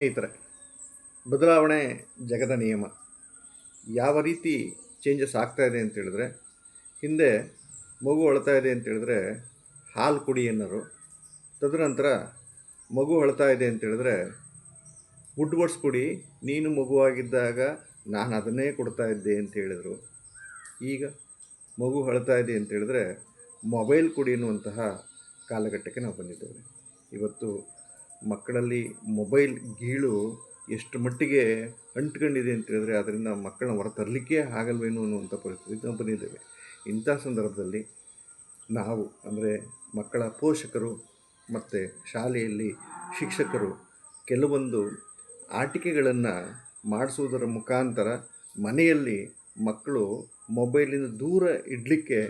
ಸ್ನೇಹಿತರೆ, ಬದಲಾವಣೆ ಜಗದ ನಿಯಮ. ಯಾವ ರೀತಿ ಚೇಂಜಸ್ ಆಗ್ತಾ ಇದೆ ಅಂತ ಹೇಳಿದ್ರೆ, ಹಿಂದೆ ಮಗು ಅಳ್ತಾ ಇದೆ ಅಂತೇಳಿದ್ರೆ ಹಾಲು ಕುಡಿ ಅನ್ನೋರು ತದನಂತರ ಮಗು ಅಳ್ತಾ ಇದೆ ಅಂತೇಳಿದ್ರೆ ವುಡ್ ವರ್ಡ್ಸ್ ಕುಡಿ, ನೀನು ಮಗುವಾಗಿದ್ದಾಗ ನಾನು ಅದನ್ನೇ ಕೊಡ್ತಾ ಇದ್ದೆ ಅಂತ ಹೇಳಿದರು. ಈಗ ಮಗು ಅಳ್ತಾ ಇದೆ ಅಂತೇಳಿದ್ರೆ ಮೊಬೈಲ್ ಕುಡಿ ಅನ್ನುವಂತಹ ಕಾಲಘಟ್ಟಕ್ಕೆ ನಾವು ಬಂದಿದ್ದೇವೆ. ಇವತ್ತು ಮಕ್ಕಳಲ್ಲಿ ಮೊಬೈಲ್ ಗೀಳು ಎಷ್ಟು ಮಟ್ಟಿಗೆ ಅಂಟ್ಕೊಂಡಿದೆ ಅಂತ ಹೇಳಿದ್ರೆ ಅದರಿಂದ ಮಕ್ಕಳನ್ನ ಹೊರ ಆಗಲ್ವೇನೋ ಅನ್ನುವಂಥ ಪರಿಸ್ಥಿತಿ ನಾವು ಬಂದಿದ್ದೇವೆ. ಇಂಥ ಸಂದರ್ಭದಲ್ಲಿ ನಾವು, ಅಂದರೆ ಮಕ್ಕಳ ಪೋಷಕರು ಮತ್ತು ಶಾಲೆಯಲ್ಲಿ ಶಿಕ್ಷಕರು ಕೆಲವೊಂದು ಆಟಿಕೆಗಳನ್ನು ಮಾಡಿಸುವುದರ ಮುಖಾಂತರ ಮನೆಯಲ್ಲಿ ಮಕ್ಕಳು ಮೊಬೈಲಿಂದ ದೂರ ಇಡಲಿಕ್ಕೆ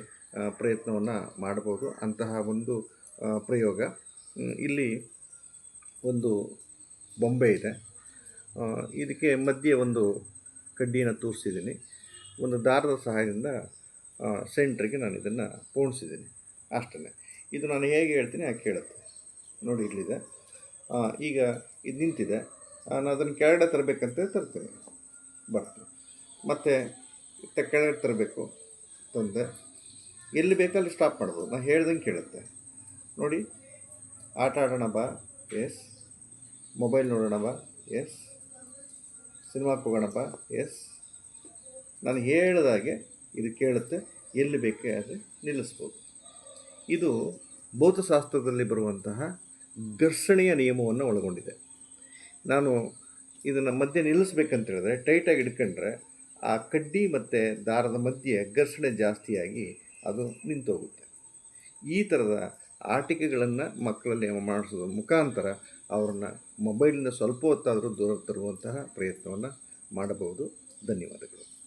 ಪ್ರಯತ್ನವನ್ನು ಮಾಡ್ಬೋದು ಅಂತಹ ಒಂದು ಪ್ರಯೋಗ ಇಲ್ಲಿ ಒಂದು ಬೊಂಬೆ ಇದೆ. ಇದಕ್ಕೆ ಮಧ್ಯೆ ಒಂದು ಕಡ್ಡಿಯನ್ನು ತೋರಿಸಿದ್ದೀನಿ. ಒಂದು ದಾರದ ಸಹಾಯದಿಂದ ಸೆಂಟ್ರಿಗೆ ನಾನು ಇದನ್ನು ಪೋಣಿಸಿದ್ದೀನಿ. ಅಷ್ಟೇ ಇದು ನಾನು ಹೇಗೆ ಹೇಳ್ತೀನಿ, ಹಾಗೆ ಕೇಳುತ್ತೆ. ನೋಡಿ, ಇಲ್ಲಿದೆ. ಈಗ ಇದು ನಿಂತಿದೆ. ನಾನು ಅದನ್ನು ಕೆಳಗಡೆ ತರಬೇಕಂತ ತರ್ತೀನಿ. ಬರ್ತೀನಿ. ಮತ್ತು ಕೆಳಗಡೆ ತರಬೇಕು. ತಂದೆ ಎಲ್ಲಿ ಬೇಕಲ್ಲಿ ಸ್ಟಾಪ್ ಮಾಡ್ಬೋದು. ನಾನು ಹೇಳ್ದಂಗೆ ಕೇಳುತ್ತೆ. ನೋಡಿ, ಆಟ ಆಡೋಣ ಬಾ. ಎಸ್. ಮೊಬೈಲ್ ನೋಡೋಣಪ್ಪ. ಎಸ್. ಸಿನಿಮಾಕ್ಕೆ ಹೋಗೋಣಪ್ಪ. ಎಸ್. ನಾನು ಹೇಳಿದಾಗೆ ಇದು ಕೇಳುತ್ತೆ. ಎಲ್ಲಿ ಬೇಕೇ ಆದರೆ ನಿಲ್ಲಿಸ್ಬೋದು. ಇದು ಭೌತಶಾಸ್ತ್ರದಲ್ಲಿ ಬರುವಂತಹ ಘರ್ಷಣೆಯ ನಿಯಮವನ್ನು ಒಳಗೊಂಡಿದೆ. ನಾನು ಇದನ್ನು ಮಧ್ಯೆ ನಿಲ್ಲಿಸ್ಬೇಕಂತ ಹೇಳಿದ್ರೆ ಟೈಟಾಗಿ ಹಿಡ್ಕೊಂಡ್ರೆ ಆ ಕಡ್ಡಿ ಮತ್ತು ದಾರದ ಮಧ್ಯೆ ಘರ್ಷಣೆ ಜಾಸ್ತಿಯಾಗಿ ಅದು ನಿಂತೋಗುತ್ತೆ. ಈ ಥರದ ಆಟಿಕೆಗಳನ್ನು ಮಕ್ಕಳಲ್ಲಿ ಮಾಡಿಸೋದ್ರ ಮುಖಾಂತರ ಅವರನ್ನ ಮೊಬೈಲಿಂದ ಸ್ವಲ್ಪ ಹೊತ್ತಾದರೂ ದೂರ ತರುವಂತಹ ಪ್ರಯತ್ನವನ್ನು ಮಾಡಬಹುದು. ಧನ್ಯವಾದಗಳು.